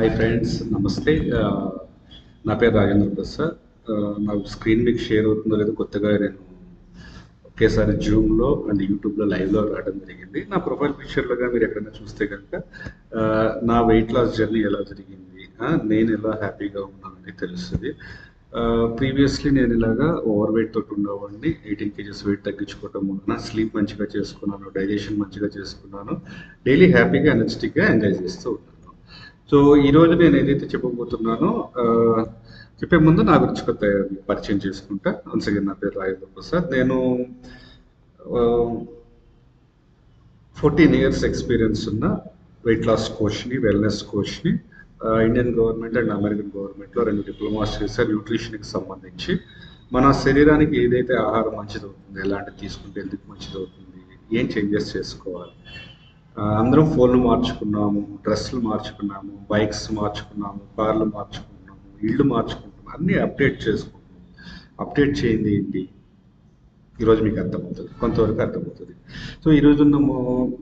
Hi friends నమస్తే. నా పేరు రాజేంద్ర ప్రసాద్. నా స్క్రీన్ మీకు షేర్ అవుతుందో లేదో కొత్తగా నేను ఒకేసారి జూమ్లో అండ్ యూట్యూబ్లో లైవ్లో రావడం జరిగింది. నా ప్రొఫైల్ పిక్చర్లుగా మీరు ఎక్కడైనా చూస్తే కనుక నా వెయిట్ లాస్ జర్నీ ఎలా జరిగింది? నేను ఎలా హ్యాపీగా ఉన్నానని తెలుస్తుంది. ప్రీవియస్లీ నేను ఇలాగా ఓవర్ వెయిట్ తోటి ఉండేవాడిని. ఎయిటీన్ కేజెస్ వెయిట్ తగ్గించుకోవటం వలన స్లీప్ మంచిగా చేసుకున్నాను డైజెషన్ మంచిగా చేసుకున్నాను. డైలీ హ్యాపీగా ఎనర్జెటిక్గా ఎంజాయ్ చేస్తూ ఉన్నాను. సో ఈరోజు నేను ఏదైతే చెప్పబోతున్నానో చెప్పే ముందు నా గురించి కొత్త పరిచయం చేసుకుంటా. వన్స్ నా పేరు రాజేంద్ర ప్రసాద్. నేను ఫోర్టీన్ ఇయర్స్ ఎక్స్పీరియన్స్ ఉన్న వెయిట్ లాస్ కోచ్ని వెల్నెస్ కోచ్ని ఇండియన్ గవర్నమెంట్ అండ్ అమెరికన్ గవర్నమెంట్లో రెండు డిప్లొమాస్ చేశారు న్యూట్రిషన్కి సంబంధించి. మన శరీరానికి ఏదైతే ఆహారం మంచిది అవుతుంది ఎలాంటి తీసుకుంటే ఎందుకు మంచిది అవుతుంది ఏం చేంజెస్ చేసుకోవాలి అందరం ఫోన్లు మార్చుకున్నాము డ్రెస్సులు మార్చుకున్నాము బైక్స్ మార్చుకున్నాము కార్లు మార్చుకున్నాము ఇళ్ళు మార్చుకుంటున్నాము అన్నీ అప్డేట్ చేసుకుంటున్నాము అప్డేట్ చేయింది ఏంటి? ఈరోజు మీకు అర్థమవుతుంది కొంతవరకు అర్థమవుతుంది. సో ఈరోజు ఉన్న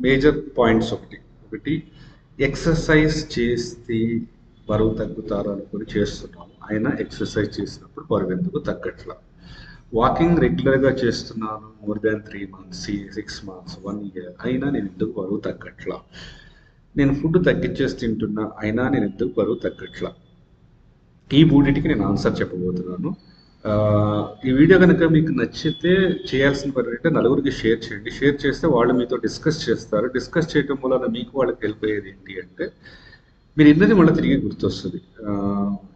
మేజర్ పాయింట్స్ ఒకటి. ఒకటి ఎక్సర్సైజ్ చేస్తే బరువు తగ్గుతారు అనుకుని చేస్తున్నాము. అయినా ఎక్సర్సైజ్ చేసినప్పుడు బరువు ఎందుకు తగ్గట్లా? వాకింగ్ రెగ్యులర్గా చేస్తున్నాను more than three months six months one year అయినా నేను ఎందుకు బరువు తగ్గట్లా. నేను ఫుడ్ తగ్గించేసి తింటున్నా అయినా నేను ఎందుకు బరువు తగ్గట్లా. ఈ మూడింటికి నేను ఆన్సర్ చెప్పబోతున్నాను. ఈ వీడియో కనుక మీకు నచ్చితే చేయాల్సిన పని అంటే నలుగురికి షేర్ చేయండి. షేర్ చేస్తే వాళ్ళు మీతో డిస్కస్ చేస్తారు. డిస్కస్ చేయడం వలన మీకు వాళ్ళకి వెళ్ళిపోయేది ఏంటి అంటే మీరు ఇన్నది మళ్ళీ తిరిగి గుర్తొస్తుంది.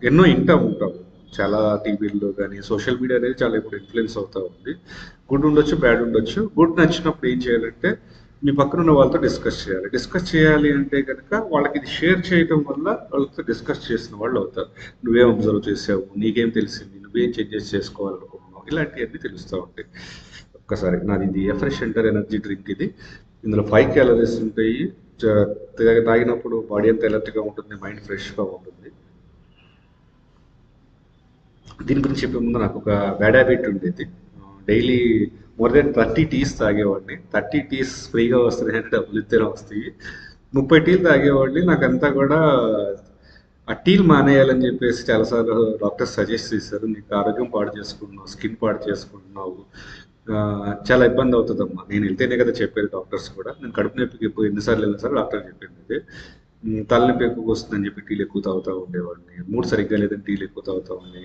ఎన్నో ఇంటా ఉంటాము. చాలా టీవీల్లో కానీ సోషల్ మీడియా అనేది చాలా ఇప్పుడు ఇన్ఫ్లుయెన్స్ అవుతూ ఉంది. గుడ్ ఉండొచ్చు బ్యాడ్ ఉండొచ్చు. గుడ్ నచ్చినప్పుడు ఏం చేయాలంటే మీ పక్కన ఉన్న వాళ్ళతో డిస్కస్ చేయాలి. డిస్కస్ చేయాలి అంటే కనుక వాళ్ళకి ఇది షేర్ చేయడం వల్ల వాళ్ళతో డిస్కస్ చేసిన వాళ్ళు అవుతారు. నువ్వేం అబ్జర్వ్ చేసావు? నీకేం తెలిసింది? నువ్వేం చేంజెస్ చేసుకోవాలనుకుంటున్నావు? ఇలాంటివన్నీ తెలుస్తూ ఉంటాయి. ఒక్కసారి నాది ఇది ఎఫ్రెష్ ఎంటర్ ఎనర్జీ డ్రింక్ ఇది. ఇందులో ఫైవ్ క్యాలరీస్ ఉంటాయి. తాగినప్పుడు బాడీ అంతా ఎలర్ట్గా ఉంటుంది మైండ్ ఫ్రెష్గా ఉంటుంది. దీని గురించి చెప్పే ముందు నాకు ఒక బ్యాడ్ హ్యాబిట్ ఉండేది. Daily more than thirty teas తాగేవాడిని. Thirty teas ఫ్రీగా వస్తున్నాయి అంటే డబ్బులు ఇద్దరు వస్తాయి. ముప్పై టీలు తాగేవాడిని. నాకంతా కూడా ఆ టీలు మానేయాలని చెప్పేసి చాలాసార్లు డాక్టర్స్ సజెస్ట్ చేశారు. నీకు ఆరోగ్యం పాడు చేసుకుంటున్నావు స్కిన్ పాడు చేసుకుంటున్నావు. చాలా ఇబ్బంది అవుతుందమ్మా. నేను వెళ్తేనే కదా చెప్పేది డాక్టర్స్ కూడా. నేను కడుపు నొప్పికి ఎన్నిసార్లు వెళ్ళిన సార్ డాక్టర్ చెప్పింది. తలనొప్పి ఎక్కువ వస్తుందని చెప్పి టీలు ఎక్కువ తాగుతూ ఉండేవాడిని. మూడు సరిగ్గా లేదని టీలు ఎక్కువ తాగుతూ ఉండి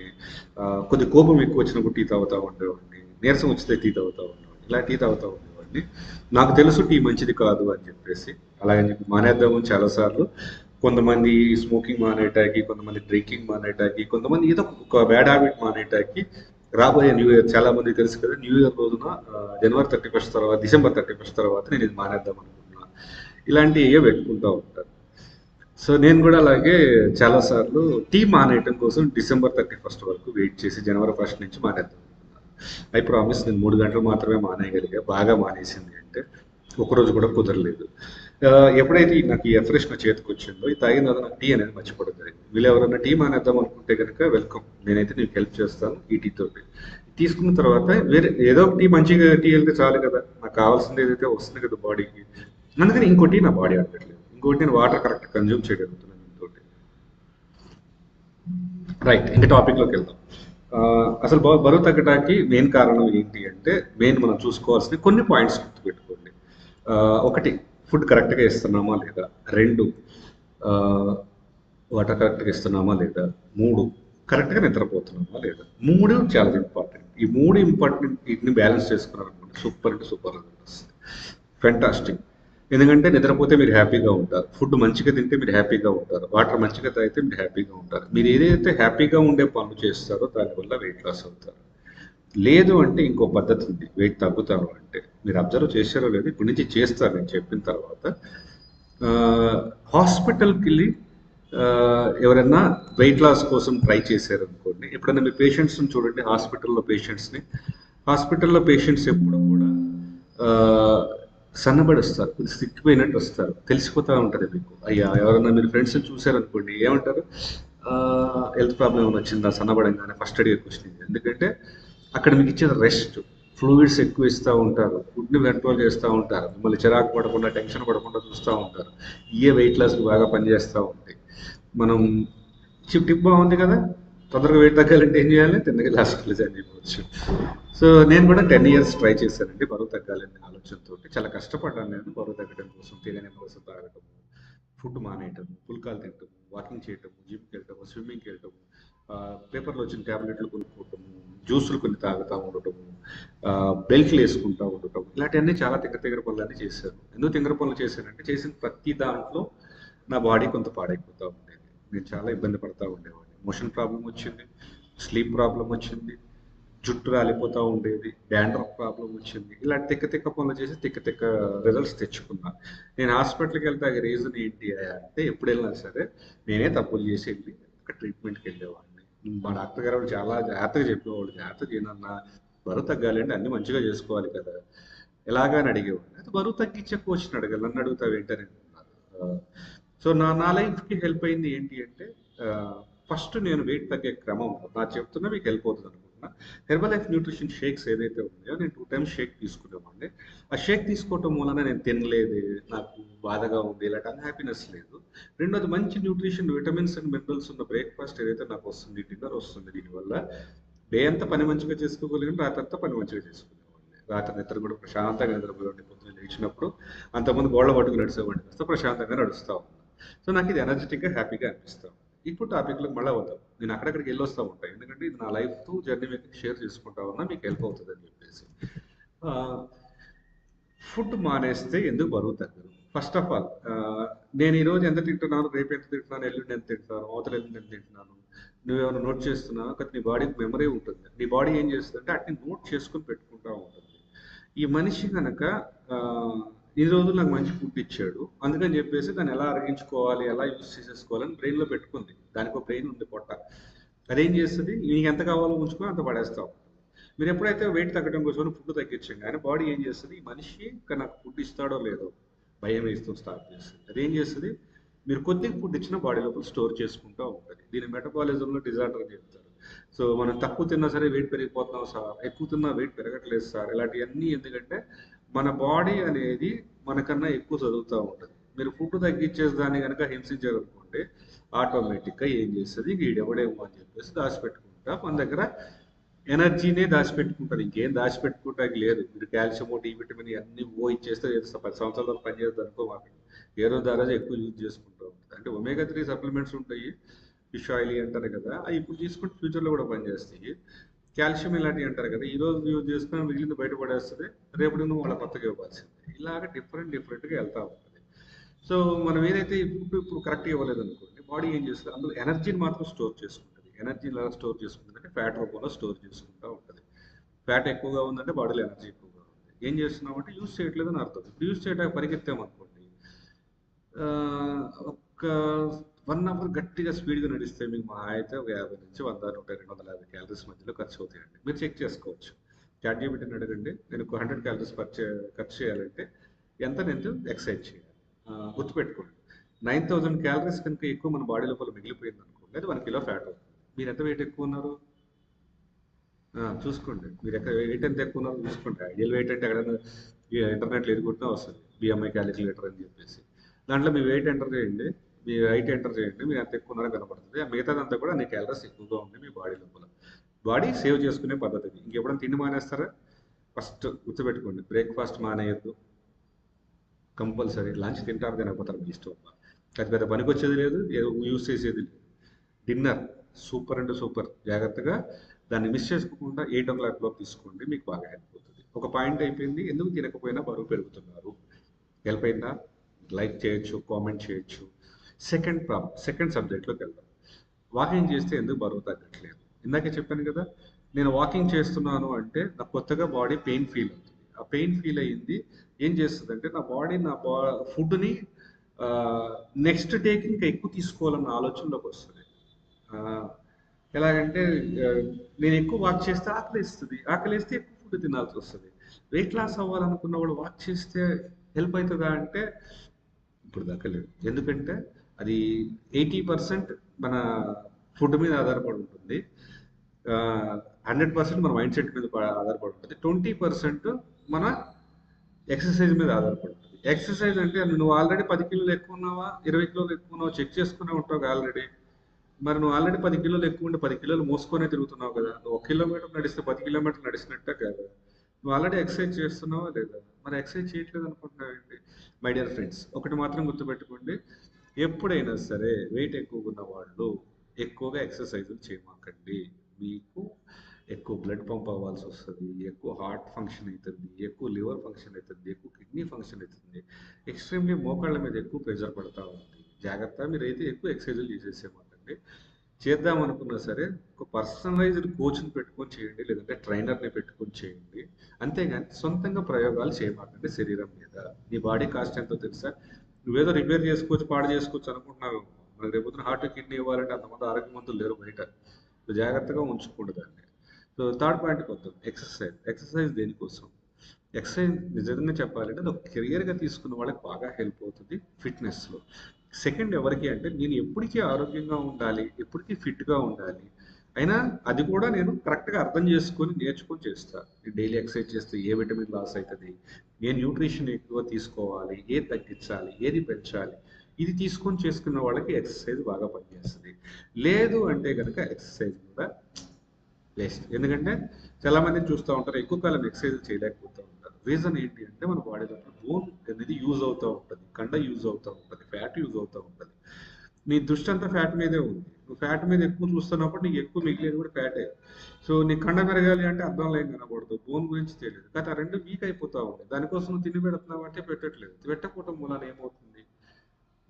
కొద్ది కోపం ఎక్కువ వచ్చినప్పుడు టీ తాగుతూ ఉండేవాడిని. నీరసం వచ్చితే టీ తాగుతూ ఉండేవాడిని. ఇలా టీ తాగుతూ ఉండేవాడిని. నాకు తెలుసు టీ మంచిది కాదు అని చెప్పేసి. అలాగని చెప్పి మానేద్దాము చాలాసార్లు. కొంతమంది స్మోకింగ్ మానేటాకి కొంతమంది డ్రింకింగ్ మానేటాకి కొంతమంది ఏదో ఒక బ్యాడ్ హ్యాబిట్ మానేటాకి రాబోయే న్యూ ఇయర్ చాలా మంది తెలుసు కదా న్యూ ఇయర్ రోజున జనవరి థర్టీ ఫస్ట్ తర్వాత డిసెంబర్ థర్టీ ఫస్ట్ తర్వాత నేను ఇది మానేద్దాం అనుకుంటున్నాను ఇలాంటి ఏ పెట్టుకుంటూ ఉంటాను సో నేను కూడా అలాగే చాలాసార్లు టీ మానేయటం కోసం డిసెంబర్ థర్టీ ఫస్ట్ వరకు వెయిట్ చేసి జనవరి ఫస్ట్ నుంచి మానేద్దాం. ఐ ప్రామిస్ నేను మూడు గంటలు మాత్రమే మానేయగలిగా బాగా మానేసింది అంటే ఒకరోజు కూడా కుదరలేదు. ఎప్పుడైతే నాకు ఈ ఎఫ్రెష్ నా చేతికి వచ్చిందో ఈ తాగిన తర్వాత నాకు టీ అనేది మర్చిపోవడం జరిగింది వీళ్ళు ఎవరైనా టీ మానేద్దాం అనుకుంటే కనుక వెల్కమ్. నేనైతే నీకు హెల్ప్ చేస్తాను ఈ టీ తోటి. తీసుకున్న తర్వాత వేరే ఏదో ఒక టీ మంచిగా టీ వెళ్తే చాలు కదా నాకు కావాల్సింది ఏదైతే వస్తుంది కదా బాడీకి. అందుకని ఇంకో టీ నా బాడీ అడగట్లేదు ఇంకోటి నేను వాటర్ కరెక్ట్ కన్జ్యూమ్ చేయగలుగుతున్నాను ఇంకోటి రైట్ ఇంకా టాపిక్లోకి వెళ్దాం. అసలు బరువు తగ్గడానికి మెయిన్ కారణం ఏంటి అంటే మెయిన్ మనం చూసుకోవాల్సిన కొన్ని పాయింట్స్ గుర్తుపెట్టుకోండి. ఒకటి ఫుడ్ కరెక్ట్గా ఇస్తున్నామా లేదా? రెండు వాటర్ కరెక్ట్గా ఇస్తున్నామా లేదా? మూడు కరెక్ట్గా నిద్రపోతున్నామా లేదా? మూడు చాలా ఇంపార్టెంట్ ఈ మూడు ఇంపార్టెంట్ వీటిని బ్యాలెన్స్ చేసుకున్నారనుకోండి సూపర్ అంటే సూపర్ రిజల్ట్ వస్తుంది ఫెంటాస్టిక్ ఎందుకంటే నిద్రపోతే మీరు హ్యాపీగా ఉంటారు. ఫుడ్ మంచిగా తింటే మీరు హ్యాపీగా ఉంటారు. వాటర్ మంచిగా తాగితే మీరు హ్యాపీగా ఉంటారు. మీరు ఏదైతే హ్యాపీగా ఉండే పనులు చేస్తారో దానివల్ల వెయిట్ లాస్ అవుతారు. లేదు అంటే ఇంకో పద్ధతి ఉంది. వెయిట్ తగ్గుతారు అంటే. మీరు అబ్జర్వ్ చేశారో లేదు ఇప్పటి నుంచి చేస్తారు నేను చెప్పిన తర్వాత. హాస్పిటల్కి వెళ్ళి ఎవరైనా వెయిట్ లాస్ కోసం ట్రై చేశారు అనుకోండి ఎప్పుడైనా మీ పేషెంట్స్ని చూడండి హాస్పిటల్లో పేషెంట్స్ని హాస్పిటల్లో పేషెంట్స్ ఎప్పుడు కూడా సన్నబడి వస్తారు కొద్ది సిక్కిపోయినట్టు వస్తారు. తెలిసిపోతూ ఉంటుంది మీకు. అయ్యా ఎవరైనా మీరు ఫ్రెండ్స్ చూసారనుకోండి ఏమంటారు? హెల్త్ ప్రాబ్లం ఏమైనా వచ్చిందా? సన్నబడంగానే ఫస్ట్ అడిగే క్వశ్చన్ ఎందుకంటే అక్కడ మీకు ఇచ్చేది రెస్ట్ ఫ్లూయిడ్స్ ఎక్కువ ఇస్తూ ఉంటారు. ఫుడ్ని కంట్రోల్ చేస్తూ ఉంటారు. మిమ్మల్ని చిరాకు పడకుండా టెన్షన్ పడకుండా చూస్తూ ఉంటారు. ఇయే వెయిట్ లాస్కి బాగా పనిచేస్తూ ఉంటాయి. మనం టిప్ బాగుంది కదా? తొందరగా వెయిట్ తగ్గాలంటే ఏం చేయాలి? తిన్నగా హాస్పిటల్ జాయిన్ అయిపోవచ్చు సో నేను కూడా టెన్ ఇయర్స్ ట్రై చేశానండి బరువు తగ్గాలనే ఆలోచనతో. చాలా కష్టపడ్డాను నేను బరువు తగ్గడం కోసం తినని కోసం తాగడం ఫుడ్ మానేయటం పుల్కాలు తినటం వాకింగ్ చేయటం జిమ్కి వెళ్ళటము స్విమ్మింగ్కి వెళ్ళటం పేపర్లో వచ్చిన ట్యాబ్లెట్లు కొనుక్కోవటము జ్యూసులు కొన్ని తాగుతూ ఉండటము బెల్ట్లు వేసుకుంటూ ఉండటం ఇలాంటివన్నీ చాలా తింగర తింగర పనులన్నీ చేశాను. ఎందుకు తింగర పనులు చేశానంటే చేసిన ప్రతి దాంట్లో నా బాడీ కొంత పాడైపోతూ ఉండేది. నేను చాలా ఇబ్బంది పడతా ఉండేవాడిని. మోషన్ ప్రాబ్లం వచ్చింది స్లీప్ ప్రాబ్లం వచ్చింది జుట్టు రాలిపోతూ ఉండేది డాండ్రఫ్ ప్రాబ్లం వచ్చింది. ఇలాంటి తిక్క తిక్క పనులు చేసి తిక్క తిక్క రిజల్ట్స్ తెచ్చుకున్నా. నేను హాస్పిటల్కి వెళ్తే రీజన్ ఏంటి అంటే ఎప్పుడు వెళ్ళినా సరే నేనే తప్పులు చేసి వెళ్ళి ట్రీట్మెంట్కి వెళ్ళేవాడిని. మా డాక్టర్ గారు చాలా జాగ్రత్తగా చెప్పేవాళ్ళు జాగ్రత్త చేయనన్నా బరువు తగ్గాలి అంటే అన్ని మంచిగా చేసుకోవాలి కదా. ఎలాగా అని అడిగేవాడిని. అయితే బరువు తగ్గించే కోచ్ని అడగాలి నన్ను అడుగుతావు ఏంటని సో నా నా లైఫ్కి హెల్ప్ అయింది ఏంటి అంటే ఫస్ట్ నేను వెయిట్ తగ్గే క్రమం నా చెప్తున్నా మీకు హెల్ప్ అవుతుంది అనుకుంటున్నా. హెర్బల్ లైఫ్ న్యూట్రిషన్ షేక్స్ ఏదైతే ఉన్నాయో నేను టూ టైమ్స్ షేక్ తీసుకునేవాడిని. ఆ షేక్ తీసుకోవటం మూలన నేను తినలేదు నాకు బాధగా ఉంది ఇలాంటి అన్హ్యాపీనెస్ లేదు. రెండోది మంచి న్యూట్రిషన్ విటమిన్స్ అండ్ మినరల్స్ ఉన్న బ్రేక్ఫాస్ట్ ఏదైతే నాకు వస్తుంది డిన్నర్ వస్తుంది దీనివల్ల డే అంతా పని మంచిగా చేసుకోగలిగిన రాత్రి అంతా పని మంచిగా చేసుకునేవాడిని. రాత్రి నిద్ర కూడా ప్రశాంతంగా నిద్రపోయేవాడిని. పొద్దున్న లేచినప్పుడు అంతకుముందు గోళ్ళ పట్టుకు నడిచేవాడిని. కాస్త ప్రశాంతంగా నడుస్తూ ఉన్నాను సో నాకు ఇది ఎనర్జెటిక్గా హ్యాపీగా అనిపిస్తాం ఇప్పుడు టాపిక్లకు మళ్ళీ వద్దాం. నేను అక్కడక్కడికి వెళ్ళి వస్తూ ఉంటాను ఎందుకంటే ఇది నా లైఫ్ జర్నీ మీకు షేర్ చేసుకుంటా ఉన్నా మీకు హెల్ప్ అవుతుంది అని చెప్పేసి ఫుడ్ మానేస్తే ఎందుకు బరువు తగ్గదు? ఫస్ట్ ఆఫ్ ఆల్ నేను ఈరోజు ఎంత తింటున్నాను? రేపు ఎంత తింటున్నాను? ఎల్లుండి ఎంత తింటున్నాను? అవతల ఎల్లుండి ఎంత తింటున్నాను? నువ్వేమైనా నోట్ చేస్తున్నావు కానీ నీ బాడీకి మెమరీ ఉంటుంది. నీ బాడీ ఏం చేస్తుందంటే అట్ని నోట్ చేసుకుని పెట్టుకుంటూ ఉంటుంది. ఈ మనిషి కనుక ఈ రోజు నాకు మంచి ఫుడ్ ఇచ్చాడు. అందుకని చెప్పేసి దాన్ని ఎలా అరిగించుకోవాలి ఎలా యూజ్ చేసేసుకోవాలని బ్రెయిన్లో పెట్టుకుంది. దానికి ఒక బ్రెయిన్ ఉంది పొట్ట. అదేం చేస్తుంది? నీకు ఎంత కావాలో ఉంచుకొని అంత పడేస్తావు. మీరు ఎప్పుడైతే వెయిట్ తగ్గడం కోసం ఫుడ్ తగ్గించండి కానీ బాడీ ఏం చేస్తుంది? ఈ మనిషి ఇంకా నాకు ఫుడ్ ఇస్తాడో లేదో భయం వేస్తూ స్టార్ట్ చేస్తుంది. అదేం చేస్తుంది? మీరు కొద్దిగా ఫుడ్ ఇచ్చిన బాడీ లోపల స్టోర్ చేసుకుంటూ ఉంటుంది. దీని మెటబాలిజంలో డిజార్డర్ అని చెప్తారు. సో మనం తక్కువ తిన్నా సరే వెయిట్ పెరిగిపోతున్నాం సార్. ఎక్కువ తిన్నా వెయిట్ పెరగట్లేదు సార్. ఇలాంటివన్నీ ఎందుకంటే మన బాడీ అనేది మనకన్నా ఎక్కువ చదువుతూ ఉంటుంది. మీరు ఫుడ్ తగ్గించేసి దాన్ని కనుక హింసించారనుకోండి ఆటోమేటిక్గా ఏం చేస్తుంది? ఈడెవడేమో అని చెప్పేసి దాచిపెట్టుకుంటా. మన దగ్గర ఎనర్జీనే దాచిపెట్టుకుంటారు. ఇంకేం దాచిపెట్టుకుంటానికి లేదు. మీరు కాల్షియం డి విటమిన్ అన్ని ఓ ఇచ్చేస్తే పది సంవత్సరాల వరకు పనిచేస్తుంది అనుకో మాకు. ఏ రోజు ఆ రోజు ఎక్కువ యూజ్ చేసుకుంటూ ఉంటుంది. అంటే ఒమేగా త్రీ సప్లిమెంట్స్ ఉంటాయి. ఫిష్ ఆయిల్ అంటారు కదా. అవి ఇప్పుడు తీసుకుంటే ఫ్యూచర్లో కూడా పనిచేస్తాయి కాల్షియం ఇలాంటివి అంటారు కదా ఈరోజు యూజ్ చేసుకుని మిగిలింది బయటపడేస్తుంది రేపు నువ్వు వాళ్ళ కొత్తగా ఇవ్వాల్సింది. ఇలాగ డిఫరెంట్ డిఫరెంట్గా వెళ్తూ ఉంటుంది. సో మనం ఏదైతే ఫుడ్ ఇప్పుడు కరెక్ట్గా ఇవ్వలేదు అనుకోండి బాడీ ఏం చేస్తుంది? అందులో ఎనర్జీని మాత్రం స్టోర్ చేసుకుంటుంది. ఎనర్జీని ఎలా స్టోర్ చేసుకుంటుందంటే ఫ్యాట్ రూపంలో స్టోర్ చేసుకుంటూ ఉంటుంది. ఫ్యాట్ ఎక్కువగా ఉందంటే బాడీలో ఎనర్జీ ఎక్కువగా ఉంది ఏం చేస్తున్నామంటే యూజ్ చేయట్లేదు అని అర్థం. ఇప్పుడు యూజ్ చేయడానికి పరిగెత్తామనుకోండి ఒక వన్ అవర్ గట్టిగా స్పీడ్గా నడిస్తే మీకు మా అయితే ఒక యాభై నుంచి వంద నూట రెండు వందల యాభై క్యాలరీస్ మధ్యలో ఖర్చు అవుతాయండి. మీరు చెక్ చేసుకోవచ్చు. చాట్ జీబీటీని అడగండి. నేను ఒక హండ్రెడ్ క్యాలరీస్ ఖర్చు ఖర్చు చేయాలంటే ఎంత నేను ఎక్సర్సైజ్ చేయాలి? గుర్తుపెట్టుకోండి. నైన్ థౌజండ్ క్యాలరీస్ కనుక ఎక్కువ మన బాడీ లోపల మిగిలిపోయింది అనుకోండి అది వన్ కిలో ఫ్యాట్ అవుతుంది. మీరు ఎంత వెయిట్ ఎక్కువ ఉన్నారు? చూసుకోండి. మీరు ఎక్కడ వెయిట్ ఎంత ఎక్కువ ఉన్నారో చూసుకోండి. ఐడియల్ వెయిట్ అంటే ఎక్కడైనా ఇంటర్నెట్లో ఎదుగుతున్నా వస్తుంది బిఎంఐ క్యాలిక్యులేటర్ అని చెప్పేసి. దాంట్లో మీ వెయిట్ ఎంటర్ చేయండి. మీ రైట్ ఎంటర్ చేయండి మీరు ఎంత ఎక్కువ ఉన్నారో కనపడుతుంది. మిగతాదంతా కూడా నీ క్యాలరీస్ ఎక్కువగా ఉంది మీ బాడీ లోపల. బాడీ సేవ్ చేసుకునే పద్ధతి ఇంకెప్పుడైనా తిండి మానేస్తారా? ఫస్ట్ గుర్తుపెట్టుకోండి బ్రేక్ఫాస్ట్ మానేయద్దు. కంపల్సరీ. లంచ్ తింటారు తినకపోతారు మీ ఇష్టం పెద్ద పెద్ద పనికి వచ్చేది లేదు యూస్ చేసేది లేదు. డిన్నర్ సూపర్ అంటే సూపర్ జాగ్రత్తగా దాన్ని మిస్ చేసుకోకుండా ఎయిట్ ఓ క్లాక్ లోపు తీసుకోండి మీకు బాగా హెల్ప్ అవుతుంది. ఒక పాయింట్ అయిపోయింది ఎందుకు తినకపోయినా బరువు పెరుగుతున్నారు. హెల్ప్ అయిందా? లైక్ చేయొచ్చు కామెంట్ చేయొచ్చు. సెకండ్ ప్రాబ్లం సెకండ్ సబ్జెక్ట్లోకి వెళ్దాం. వాకింగ్ చేస్తే ఎందుకు బరువు తగ్గట్లేదు? ఇందాకే చెప్పాను కదా నేను వాకింగ్ చేస్తున్నాను అంటే నా కొత్తగా బాడీ పెయిన్ ఫీల్ అవుతుంది. ఆ పెయిన్ ఫీల్ అయ్యింది. ఏం చేస్తుంది అంటే నా బాడీ నా బా ఫుడ్ని నెక్స్ట్ డేకి ఇంకా ఎక్కువ తీసుకోవాలన్న ఆలోచనలోకి వస్తుంది. ఎలాగంటే నేను ఎక్కువ వాక్ చేస్తే ఆకలిస్తుంది. ఆకలిస్తే ఎక్కువ ఫుడ్ తినాల్సి వస్తుంది. వెయిట్ లాస్ అవ్వాలనుకున్న వాళ్ళు వాక్ చేస్తే హెల్ప్ అవుతుందా అంటే ఇప్పుడు దాకా లేదు. ఎందుకంటే అది ఎయిటీ పర్సెంట్ మన ఫుడ్ మీద ఆధారపడి ఉంటుంది హండ్రెడ్ పర్సెంట్ మన మైండ్ సెట్ మీద ఆధారపడి ఉంటుంది ట్వంటీ పర్సెంట్ మన ఎక్సర్సైజ్ మీద ఆధారపడి ఉంటుంది ఎక్సర్సైజ్ అంటే నువ్వు ఆల్రెడీ పది కిలోలు ఎక్కువ ఉన్నావా ఇరవై కిలోలు ఎక్కువ ఉన్నావా చెక్ చేసుకునే ఉంటావు ఆల్రెడీ. మరి నువ్వు ఆల్రెడీ పది కిలోలు ఎక్కువ ఉంటే పది కిలోలు మోసుకొనే తిరుగుతున్నావు కదా. నువ్వు ఒక కిలోమీటర్ నడిస్తే పది కిలోమీటర్ నడిచినట్టే కదా. నువ్వు ఆల్రెడీ ఎక్సర్సైజ్ చేస్తున్నావా లేదా? మరి ఎక్సర్సైజ్ చేయట్లేదు అనుకుంటున్నావు ఏంటి మై డియర్ ఫ్రెండ్స్ ఒకటి మాత్రం గుర్తుపెట్టుకోండి. ఎప్పుడైనా సరే వెయిట్ ఎక్కువగా ఉన్న వాళ్ళు ఎక్కువగా ఎక్సర్సైజులు చేయమాకండి. మీకు ఎక్కువ బ్లడ్ పంప్ అవ్వాల్సి వస్తుంది ఎక్కువ హార్ట్ ఫంక్షన్ అవుతుంది ఎక్కువ లివర్ ఫంక్షన్ అవుతుంది ఎక్కువ కిడ్నీ ఫంక్షన్ అవుతుంది ఎక్స్ట్రీమ్లీ మోకాళ్ళ మీద ఎక్కువ ప్రెషర్ పడతా ఉంది. జాగ్రత్త మీరు అయితే ఎక్కువ ఎక్సర్సైజులు చేసేసేమాకండి. చేద్దాం అనుకున్నా సరే ఒక పర్సనలైజ్డ్ కోచ్ని పెట్టుకొని చేయండి లేదంటే ట్రైనర్ని పెట్టుకొని చేయండి. అంతేగాని సొంతంగా ప్రయోగాలు చేయమాకండి శరీరం మీద. నీ బాడీ కాస్ట్ ఎంతో తెలుసా? నువ్వేదో రిపేర్ చేసుకోవచ్చు పాడు చేసుకోవచ్చు అనుకుంటున్నావు మనకి రేపొద్దున హార్ట్ కిడ్నీ ఇవ్వాలంటే అంతమంది ఆరోగ్యవంతులు లేరు బయట. సో జాగ్రత్తగా ఉంచుకోండి దాన్ని. సో థర్డ్ పాయింట్కి వద్దాం ఎక్సర్సైజ్ ఎక్సర్సైజ్ దేనికోసం? ఎక్సర్సైజ్ నిజంగా చెప్పాలంటే అది ఒక కెరియర్గా తీసుకున్న వాళ్ళకి బాగా హెల్ప్ అవుతుంది ఫిట్నెస్లో. సెకండ్ ఎవరికి అంటే నేను ఎప్పటికీ ఆరోగ్యంగా ఉండాలి ఎప్పటికీ ఫిట్గా ఉండాలి అయినా అది కూడా నేను కరెక్ట్గా అర్థం చేసుకొని నేర్చుకొని చేస్తాను నేను డైలీ ఎక్సర్సైజ్ చేస్తే ఏ విటమిన్ లాస్ అవుతుంది ఏ న్యూట్రిషన్ ఎక్కువ తీసుకోవాలి ఏది తగ్గించాలి ఏది పెంచాలి ఇది తీసుకొని చేసుకున్న వాళ్ళకి ఎక్సర్సైజ్ బాగా పనిచేస్తుంది. లేదు అంటే కనుక ఎక్సర్సైజ్ కూడా వేస్ట్ ఎందుకంటే చాలా మంది చూస్తూ ఉంటారు ఎక్కువ కాలం ఎక్సర్సైజ్ చేయలేకపోతూ ఉంటారు. రీజన్ ఏంటి అంటే మన బాడీలో బోన్ అనేది యూజ్ అవుతూ ఉంటుంది కండ యూజ్ అవుతూ ఉంటుంది ఫ్యాట్ యూజ్ అవుతూ ఉంటుంది. నీ దృష్టి అంతా ఫ్యాట్ మీదే ఉంది. నువ్వు ఫ్యాట్ మీద ఎక్కువ చూస్తున్నప్పుడు నీకు ఎక్కువ మిగిలేదు కూడా ఫ్యాటే. సో నీ కండ పెరగాలి అంటే అర్థం లేని కనబడదు బోన్ గురించి తెలియదు. కానీ ఆ రెండు వీక్ అయిపోతా ఉంది దానికోసం నువ్వు తిని పెడుతున్నావు అంటే పెట్టట్లేదు. పెట్టకపోవటం మూలాన ఏమవుతుంది?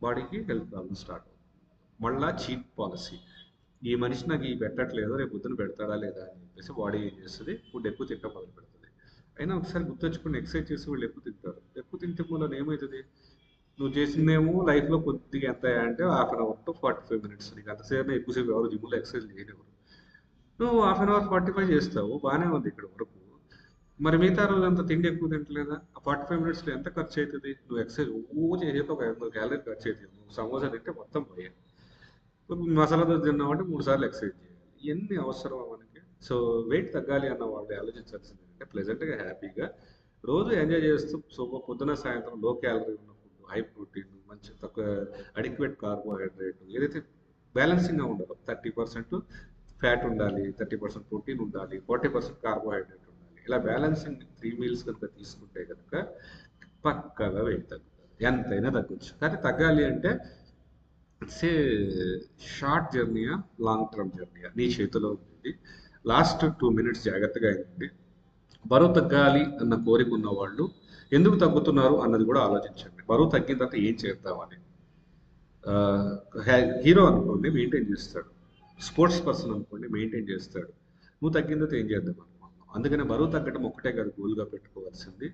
బాడీకి హెల్త్ ప్రాబ్లమ్ స్టార్ట్ అవుతుంది మళ్ళా చీట్ పాలసీ ఈ మనిషి నాకు ఈ పెట్టట్లేదు? రేపు పొద్దున పెడతాడా లేదా అని చెప్పేసి బాడీ ఏం చేస్తుంది? ఫుడ్ ఎక్కువ తింటా మొదలు పెడుతుంది అయినా ఒకసారి గుర్తొచ్చుకుని ఎక్సర్సైజ్ చేసి వాళ్ళు ఎక్కువ తింటారు. ఎక్కువ తింటే మూలన ఏమవుతుంది? నువ్వు చేసిందేమో లైఫ్లో కొద్దిగా ఎంత అంటే half an hour to forty five minutes నీకు అంతసేపు ఎక్కువసేపు ఎవరు జిమ్లో ఎక్సర్సైజ్ చేయనివ్వరు. నువ్వు half an hour forty five చేస్తావు బాగానే ఉంది ఇక్కడ వరకు. మరి మిగతా రోజు అంత తిండి ఎక్కువ తింటలేదా? ఆ ఫార్టీ ఫైవ్ మినిట్స్లో ఎంత ఖర్చు అవుతుంది నువ్వు ఎక్సర్సైజ్ ఓ చేసేది ఒక ఐదు వందల క్యాలరీ ఖర్చు అవుతుంది నువ్వు సమోసా తింటే మొత్తం పోయాయి మసాలా దోశ తిన్నామంటే మూడు సార్లు ఎక్సర్సైజ్ చేయాలి. ఇవన్నీ అవసరమా మనకి? సో వెయిట్ తగ్గాలి అన్న వాళ్ళు ఆలోచించాల్సింది అంటే ప్లెజెంట్గా హ్యాపీగా రోజు ఎంజాయ్ చేస్తూ సో పొద్దున సాయంత్రం లో క్యాలరీ ఉన్న హై ప్రోటీన్ మంచి తక్కువ అడిక్వేట్ కార్బోహైడ్రేట్ ఏదైతే బ్యాలెన్సింగ్గా ఉండాలో థర్టీ పర్సెంట్ ఫ్యాట్ ఉండాలి థర్టీ పర్సెంట్ ప్రోటీన్ ఉండాలి ఫార్టీ పర్సెంట్ కార్బోహైడ్రేట్ ఉండాలి. ఇలా బ్యాలెన్సింగ్ త్రీ మీల్స్ కనుక తీసుకుంటే కనుక పక్కగా వెయిట్ తగ్గుతుంది. ఎంతైనా తగ్గొచ్చు. కానీ తగ్గాలి అంటే సే షార్ట్ జర్నీయా లాంగ్ టర్మ్ జర్నీయా నీ చేతిలో ఉంది లాస్ట్ టూ మినిట్స్ జాగ్రత్తగా అయింది బరువు తగ్గాలి అన్న కోరిక ఉన్న వాళ్ళు ఎందుకు తగ్గుతున్నారు అన్నది కూడా ఆలోచించండి. బరువు తగ్గిన తర్వాత ఏం చేద్దామని. హీరో అనుకోండి మెయింటైన్ చేస్తాడు. స్పోర్ట్స్ పర్సన్ అనుకోండి మెయింటైన్ చేస్తాడు. నువ్వు తగ్గిన తర్వాత ఏం చేద్దాం అనుకుంటున్నావు? అందుకని బరువు తగ్గడం ఒక్కటే కాదు గోల్గా పెట్టుకోవాల్సింది.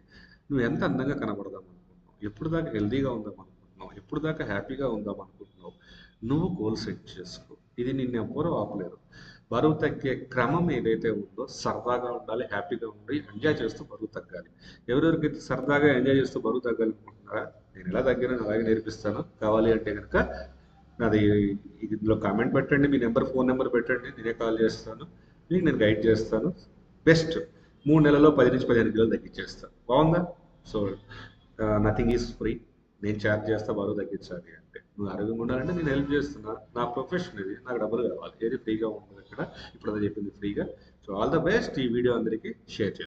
నువ్వు ఎంత అందంగా కనబడదాం అనుకుంటున్నావు? ఎప్పుడు దాకా హెల్దీగా ఉందాం అనుకుంటున్నావు? ఎప్పుడు దాకా హ్యాపీగా ఉందాం అనుకుంటున్నావు? నువ్వు గోల్ సెట్ చేసుకో. ఇది నిన్ను ఎవ్వరూ ఆపలేరు. బరువు తగ్గే క్రమం ఏదైతే ఉందో సరదాగా ఉండాలి హ్యాపీగా ఉండి ఎంజాయ్ చేస్తూ బరువు తగ్గాలి. ఎవరెవరికైతే సరదాగా ఎంజాయ్ చేస్తూ బరువు తగ్గాలనుకుంటున్నారా నేను ఎలా తగ్గినా అలాగే నేర్పిస్తాను. కావాలి అంటే కనుక నాది ఇందులో కామెంట్ పెట్టండి మీ నెంబర్ ఫోన్ నెంబర్ పెట్టండి నేనే కాల్ చేస్తాను మీకు నేను గైడ్ చేస్తాను. బెస్ట్. మూడు నెలల్లో పది నుంచి పదిహేను కిలోలు తగ్గించేస్తాను. బాగుందా? సో నథింగ్ ఈజ్ ఫ్రీ నేను ఛార్జ్ చేస్తా బరువు తగ్గించాలి అంటే. నువ్వు ఆరోగ్యంగా ఉండాలంటే నేను హెల్ప్ చేస్తున్నా. నా ప్రొఫెషన్ ఇది. నాకు డబ్బులు కావాలి. ఏది ఫ్రీగా ఉంటుంది ఇక్కడ ఇప్పుడు అది చెప్పింది ఫ్రీగా సో ఆల్ ద బెస్ట్ ఈ వీడియో అందరికీ షేర్ చేయండి.